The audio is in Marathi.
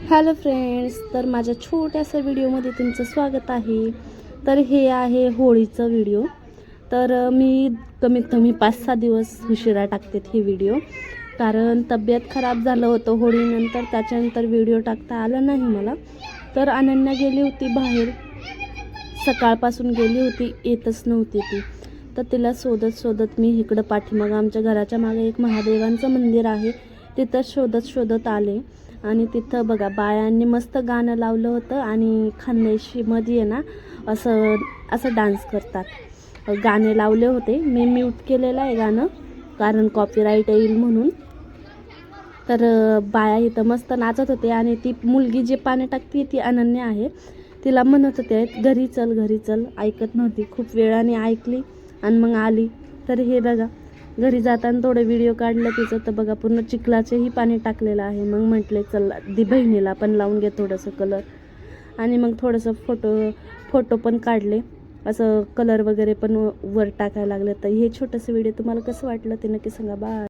हॅलो फ्रेंड्स तर माझ्या छोट्याशा व्हिडिओमध्ये तुमचं स्वागत आहे. तर हे आहे होळीचं व्हिडिओ. तर मी कमीत कमी पाच सहा दिवस उशिरा टाकते हे व्हिडिओ. कारण तब्येत खराब झालं होतं होळीनंतर त्याच्यानंतर व्हिडिओ टाकता आला नाही मला. तर अनन्या गेली होती बाहेर. सकाळपासून गेली होती येतच नव्हती ती. तर तिला शोधत शोधत मी इकडं पाठीमागं आमच्या घराच्या मागे एक महादेवांचं मंदिर आहे. तिथं शोधत शोधत आले. आणि तिथं बघा बायांनी मस्त गाणं लावलं होतं आणि खानदेशीमध्ये आहे ना असं असं डान्स करतात. गाणे लावले होते. मी म्यूट केलेलं आहे गाणं कारण कॉपीराईट येईल म्हणून. तर बाया इथं मस्त नाचत होते आणि ती मुलगी जी पाणी टाकते ती अनन्या आहे. तिला म्हणत होते घरी चल घरी चल. ऐकत नव्हती. खूप वेळाने ऐकली आणि मग आली. तर हे बघा घरी जाताना थोडं व्हिडिओ काढलं तिचं तर बघा पूर्ण चिखलाचेही पाणी टाकलेलं आहे. मग म्हटले चल दी बहिणीला पण लावून घे थोडंसं कलर आणि मग थोडंसं फोटो फोटो पण काढले. असं कलर वगैरे पण वर टाकायला लागले. तर हे छोटंसं व्हिडिओ तुम्हाला कसं वाटलं ते नक्की सांगा. बाय